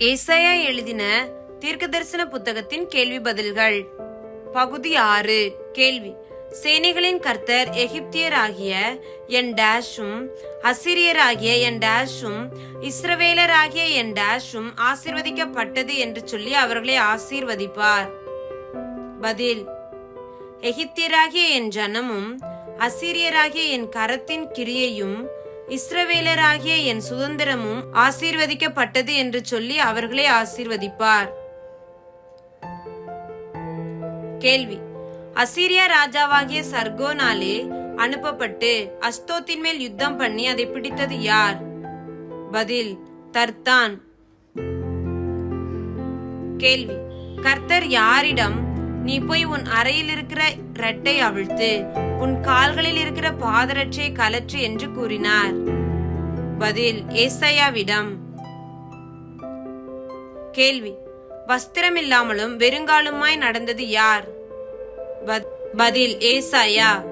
ஏசாயா எழுதின தீர்க்கதரிசன புத்தகத்தின் கேள்வி பதில்கள். பகுதி ஆறு கேள்வி. சேனைகளின் கர்த்தர் எகிப்தியராகிய என் டேஷும் அசிரியராகிய என் டேஷும் இஸ்ரவேலராகிய என் டேஷும் ஆசிர்வதிக்கப்பட்டது என்று சொல்லி அவர்களை ஆசீர்வதிப்பார். பதில் எகிப்தியராகிய என் ஜனமும் அசிரியராகிய என் கரத்தின் கிரியையும் இஸ்ரவேலராகிய என் சுதந்திரமும் ஆசீர்வதிக்கப்பட்டது என்று சொல்லி அவர்களை ஆசீர்வதிப்பார். கேள்வி. அசீரியா ராஜாவாகிய சர்கோனாலே அனுப்பப்பட்டு அஸ்தோத்தின் மேல் யுத்தம் பண்ணி அதை பிடித்தது யார்? பதில் தர்தான் கேள்வி. கர்த்தர் யாரிடம் நீ போய் உன் அறையில் இருக்கிற ரெட்டை அவிழ்த்து உன் கால்களில் இருக்கிற பாதரட்சை கலற்று என்று கூறினார். பதில் ஏசாயாவிடம் கேள்வி வஸ்திரமில்லாமலும் வெறுங்காலுமாய் நடந்தது யார்? பத்- பதில் ஏசாயா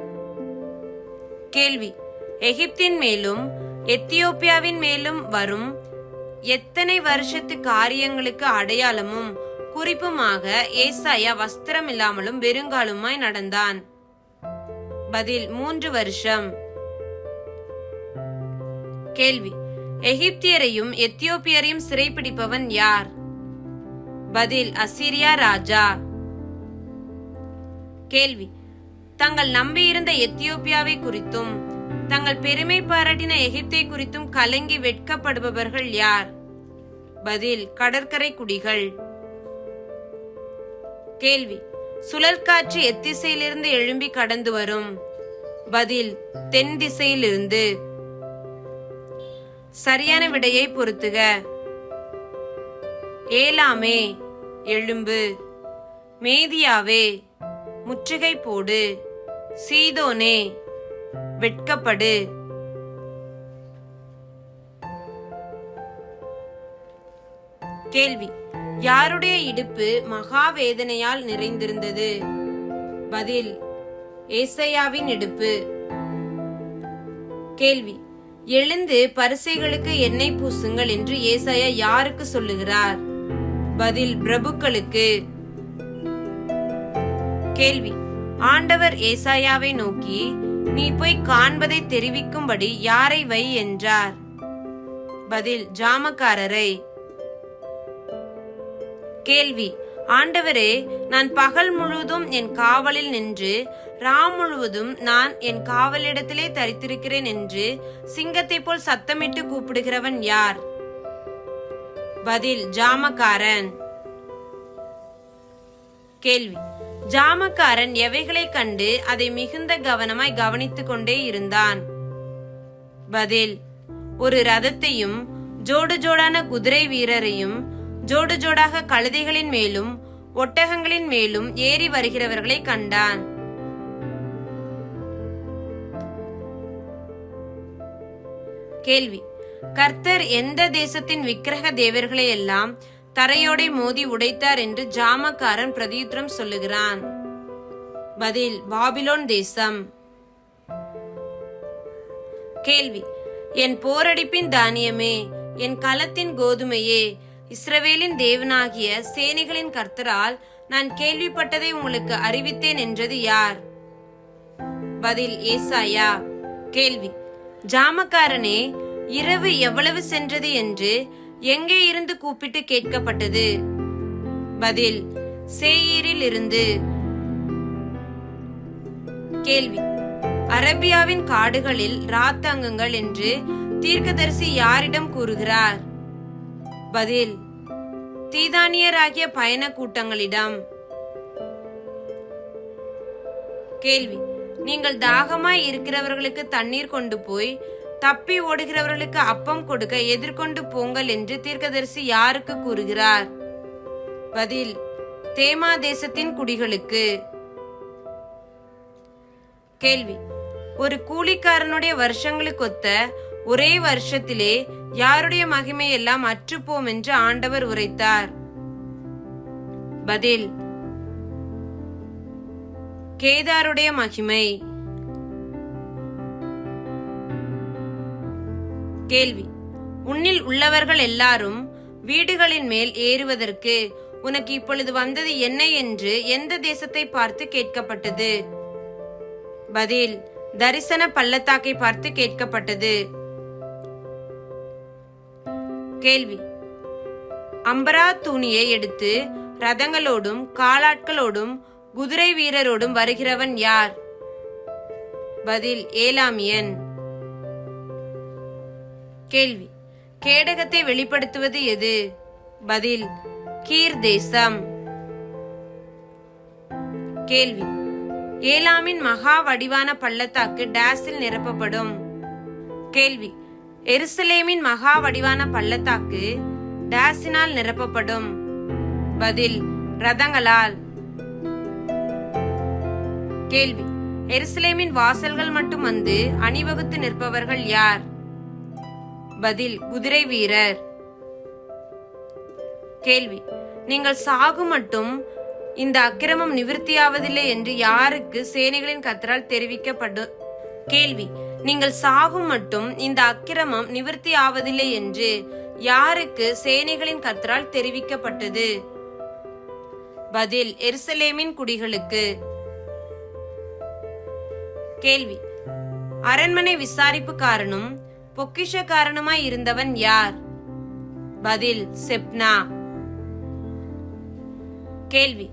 கேள்வி எகிப்தின் மேலும் எத்தியோப்பியாவின் மேலும் வரும் எத்தனை வருஷத்து காரியங்களுக்கு அடையாளமும் குறிப்புமாக ஏசாயா வஸ்திரம் இல்லாமலும் வெறுங்காலுமாய் நடந்தான். பதில் மூன்று வருஷம். கேள்வி. எகிப்தியரையும் எத்தியோப்பியரையும் சிறைப்பிடிப்பவன் யார்? பதில் அசிரியா ராஜா. கேள்வி. தங்கள் நம்பியிருந்த எத்தியோப்பியாவை குறித்தும் தங்கள் பெருமை பாராட்டின எகிப்தை குறித்தும் கலங்கி வெட்கப்படுபவர்கள் யார்? பதில் கடற்கரை குடிகள். கேள்வி. சுழற்காற்று எத்திசையிலிருந்து எழும்பி கடந்து வரும். பதில் தென் திசையிலிருந்து. சரியான விடையை பொருத்துக ஏலாமே எழும்பு மேதியாவே முற்றுகை போடு. சீதோனே வெட்கப்படு. கேள்வி யாருடைய இடுப்பு மகா வேதனையால் நிறைந்திருந்தது? பதில் ஏசையாவின் இடுப்பு கேள்வி. எழுந்து பரிசைகளுக்கு எண்ணெய் பூசுங்கள் என்று ஏசாயா யாருக்கு சொல்லுகிறார்? பதில் பிரபுக்களுக்கு. கேள்வி. ஆண்டவர் ஏசாயாவை நோக்கி நீ போய் காண்பதை தெரிவிக்கும்படி யாரை வை? என்றார். பதில் ஜாமக்காரரை. கேள்வி. ஆண்டவரே நான் பகல் முழுவதும் என் காவலில் நின்று ராம் முழுவதும் நான் என் காவலிடத்திலே தரித்திருக்கிறேன் என்று சிங்கத்தை போல் சத்தமிட்டு கூப்பிடுகிறவன் யார்? பதில் ஜாமக்காரன். கேள்வி ஜாமக்காரன் எவைகளைக் கண்டு அதை மிகுந்த கவனமாய் கவனித்துக் கொண்டே இருந்தான்? பதில் ஒரு ரதத்தையும் ஜோடு ஜோடான குதிரை வீரரையும் ஜோடு ஜோடாக கழுதைகளின் மேலும் ஒட்டகங்களின் மேலும் ஏறி வருகிறவர்களை கண்டான். கேள்வி. கர்த்தர் எந்த தேசத்தின் விக்கிரக தேவர்களை எல்லாம் தரையோடை மோதி உடைத்தார் என்று ஜாமக்காரன் பிரதியுத்திரம் சொல்லுகிறான். பதில் பாபிலோன் தேசம். கேள்வி. என் போரடிப்பின் தானியமே என் களத்தின் கோதுமையே இஸ்ரவேலின் தேவனாகிய சேனைகளின் கர்த்தரால் நான் கேள்விப்பட்டதை உங்களுக்கு அறிவித்தேன் என்றது யார்? பதில் ஏசாயா. கேள்வி. ஜாமக்காரனே இரவு எவ்வளவு சென்றது என்று எங்கே இருந்து கூப்பிட்டு கேட்கப்பட்டது? பதில் சேயீரில் இருந்து. கேள்வி. அரபியாவின் காடுகளில் ராத்தங்கங்கள் என்று தீர்க்கதரிசி யாரிடம் கூறுகிறார்? பதில் தீதானியராகிய பயண கூட்டங்களிடம் கேள்வி நீங்கள் தாகமாய் இருக்கிறவர்களுக்கு தண்ணீர் கொண்டு போய் தப்பி ஓடுகிறவர்களுக்கு அப்பம் கொடுக்க எதிர்கொண்டு போங்கள் என்று தீர்க்கதரிசி யாருக்கு கூறுகிறார்? பதில் தேமா தேசத்தின் குடிகளுக்கு. கேள்வி ஒரு கூலிக்காரனுடைய வருஷங்களுக்கு ஒத்த ஒரே வருஷத்திலே யாருடைய மகிமை எல்லாம் அற்றுப்போம் என்று ஆண்டவர் உரைத்தார். பதில் கேதாருடைய மகிமை. கேள்வி உன்னில் உள்ளவர்கள் எல்லாரும் வீடுகளின் மேல் ஏறுவதற்கு உனக்கு இப்பொழுது வந்தது என்ன என்று எந்த தேசத்தை பார்த்து கேட்கப்பட்டது? பதில் தரிசன பள்ளத்தாக்கை பார்த்து கேட்கப்பட்டது. கேள்வி. அம்பரா தூணியை எடுத்து ரதங்களோடும் காலாட்களோடும் குதிரை வீரரோடும் வருகிறவன் யார்? பதில் ஏலாமியன். கேள்வி. கேடகத்தை வெளிப்படுத்துவது எது? பதில் கீர் தேசம் கேள்வி. ஏலாமின் மகா வடிவான பள்ளத்தாக்கு டேஸில் நிரப்பப்படும். கேள்வி. எருசலேமின் மகா வடிவான பள்ளத்தாக்கு டேஸினால் நிரப்பப்படும். பதில் ரதங்களால். கேள்வி எருசலேமின் வாசல்கள் மட்டும் வந்து அணிவகுத்து நிற்பவர்கள் யார்? பதில் குதிரை வீரர். கேள்வி நீங்கள் சாகு மட்டும் இந்த அக்கிரமம் நிவிருத்தியாவதில்லை என்று யாருக்கு சேனைகளின் கத்தரால் தெரிவிக்கப்படும் கேள்வி. நீங்கள் சாகும் மட்டும் இந்த அக்கிரமம் நிவர்த்தி ஆவதில்லை என்று யாருக்கு சேனைகளின் கத்தரால் தெரிவிக்கப்பட்டது? பதில் எருசலேமின் குடிகளுக்கு. கேள்வி. அரண்மனை விசாரிப்புக்காரனும் பொக்கிஷக்காரனுமாய் இருந்தவன் யார்? பதில் செப்னா. கேள்வி.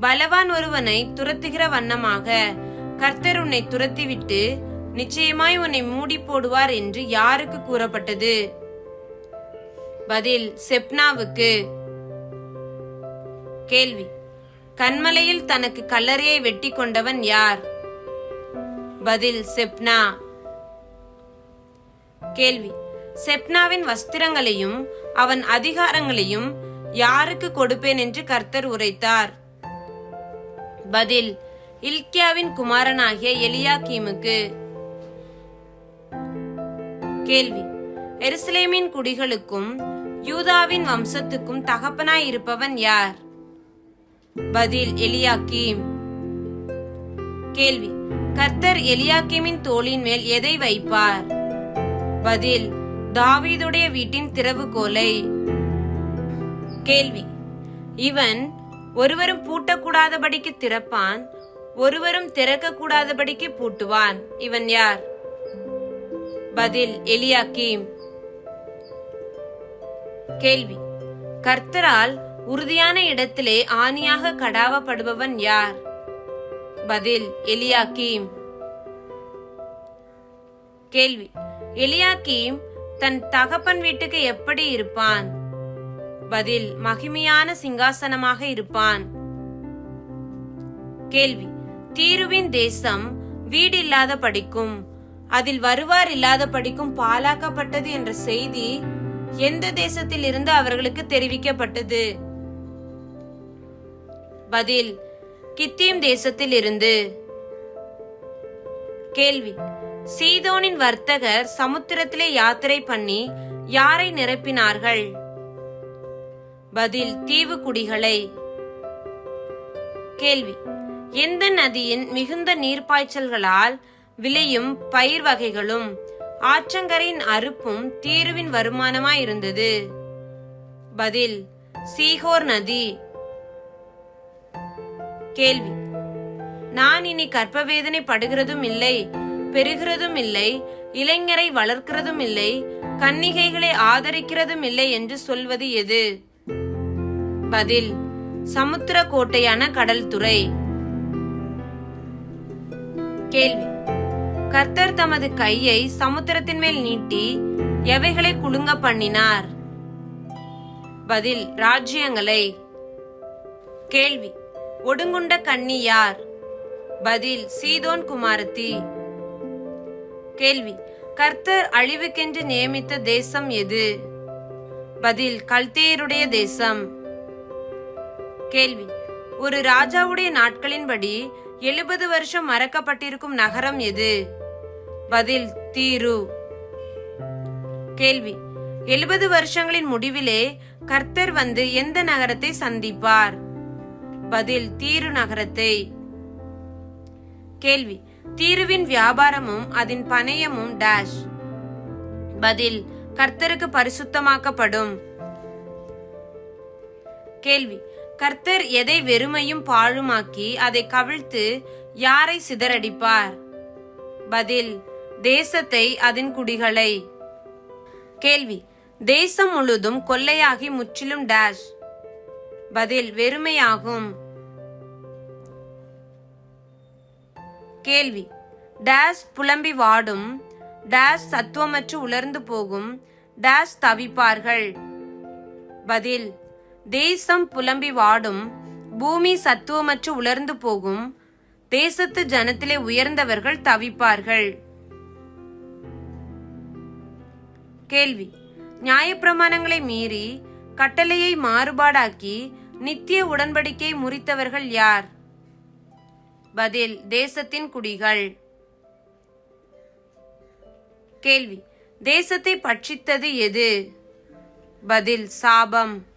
பலவான் ஒருவனை துரத்துகிற வண்ணமாக கர்த்தர் உன்னை துரத்திவிட்டு நிச்சயமாய் உன்னை மூடி போடுவார் என்று யாருக்கு கூறப்பட்டது? பதில் செப்னாவுக்கு. கேள்வி கண்மலையில் தனக்கு கல்லறையை வெட்டி கொண்டவன் யார்? பதில் செப்னா. கேள்வி செப்னாவின் வஸ்திரங்களையும் அவன் அதிகாரங்களையும் யாருக்கு கொடுப்பேன் என்று கர்த்தர் உரைத்தார்? பதில் இல்கியாவின் குமாரனாகிய எலியாக்கீமுக்கு. கேள்வி. எருசலேமின் குடிகளுக்கும் யூதாவின் வம்சத்துக்கும் தகப்பனாய் இருப்பவன் யார்? பதில் எலியாக்கீம். கேள்வி. கர்த்தர் எலியாக்கீமின் தோளின் மேல் எதை வைப்பார்? பதில் தாவீதுடைய வீட்டின் திறவுகோலை கேள்வி. இவன் ஒருவரும் பூட்டக்கூடாதபடிக்கு திறப்பான் ஒருவரும் திறக்க கூடாதபடிக்கு பூட்டுவான். இவன் யார்? பதில் எலியாக்கீம். கேள்வி. கர்த்தரால் உறுதியான இடத்திலே ஆணியாக கடாவப்படுபவன் யார்? பதில் எலியாக்கீம். கேள்வி. எலியாக்கீம் தன் தகப்பன் வீட்டுக்கு எப்படி இருப்பான்? பதில் மகிமையான சிங்காசனமாக இருப்பான். கேள்வி. தீருவின் தேசம் வீடில்லாத படிக்கும். அதில் வருவார் இல்லாத படிக்கும் பாலாக்கப்பட்டது என்ற செய்தி எந்த தேசத்தில் இருந்து அவர்களுக்கு தெரிவிக்கப்பட்டது? பதில் கித்தீம் தேசத்தில் இருந்து. கேள்வி சீதோனின் வர்த்தகர் சமுத்திரத்திலே யாத்திரை பண்ணி யாரை நிரப்பினார்கள்? பதில் தீவு குடிகளை கேள்வி எந்த நதியின் மிகுந்த நீர்ப்பாய்ச்சல்களால் விளையும் பயிர் வகைகளும் ஆற்றங்கரையின் அறுப்பும் தீருவின் வருமானமாய் இருந்தது பதில் சீகோர் நதி. கேள்வி நான் இனி கற்பவேதனை படுகிறதும் இல்லை பெறுகிறதும் இல்லை இளைஞரை வளர்க்கிறதும் இல்லை கன்னிகைகளை ஆதரிக்கிறதும் இல்லை என்று சொல்வது எது? பதில் சமுத்திர கோட்டையான கடல் துறை கேள்வி. கர்த்தர் தமது கையை சமுத்திரத்தின் மேல் நீட்டி எவைகளை குலுங்க பண்ணினார்? பதில் ராஜ்யங்களை. கேள்வி ஒடுங்குண்ட கண்ணி யார்? பதில் சீதோன் குமாரத்தி. கேள்வி கர்த்தர் அழிவுக்கென்று நியமித்த தேசம் எது? பதில் கல்தேயருடைய தேசம். கேள்வி ஒரு ராஜாவுடைய நாட்களின்படி எழுபது வருஷம் மறக்கப்பட்டிருக்கும் நகரம் எது? பதில் தீரு. கேள்வி. எழுபது வருஷங்களின் முடிவிலே கர்த்தர் வந்து எந்த நகரத்தை சந்திப்பார்? பதில் தீரு நகரத்தை. கேள்வி. தீருவின் வியாபாரமும் அதன் பணையமும் டேஷ் பதில் கர்த்தருக்கு பரிசுத்தமாக்கப்படும். கேள்வி. கர்த்தர் எதை வெறுமையும் பாழுமாக்கி அதை கவிழ்த்து யாரை சிதறடிப்பார்? பதில் தேசத்தை அதன் குடிகளை. கேள்வி தேசம் முழுதும் கொள்ளையாகி முற்றிலும் டேஷ் பதில் வெறுமையாகும். கேள்வி டேஷ் புலம்பி வாடும் டேஷ் சத்துவமற்று உலர்ந்து போகும் டேஷ் தவிப்பார்கள். பதில் தேசம் புலம்பி வாடும் பூமி சத்துவமற்று உலர்ந்து போகும் தேசத்து ஜனத்திலே உயர்ந்தவர்கள் தவிப்பார்கள். கேள்வி. நியாயப்பிரமாணங்களை மீறி கட்டளையை மாறுபாடாக்கி நித்திய உடன்படிக்கை முறித்தவர்கள் யார்? பதில் தேசத்தின் குடிகள். கேள்வி. தேசத்தை பட்சித்தது எது? பதில் சாபம்.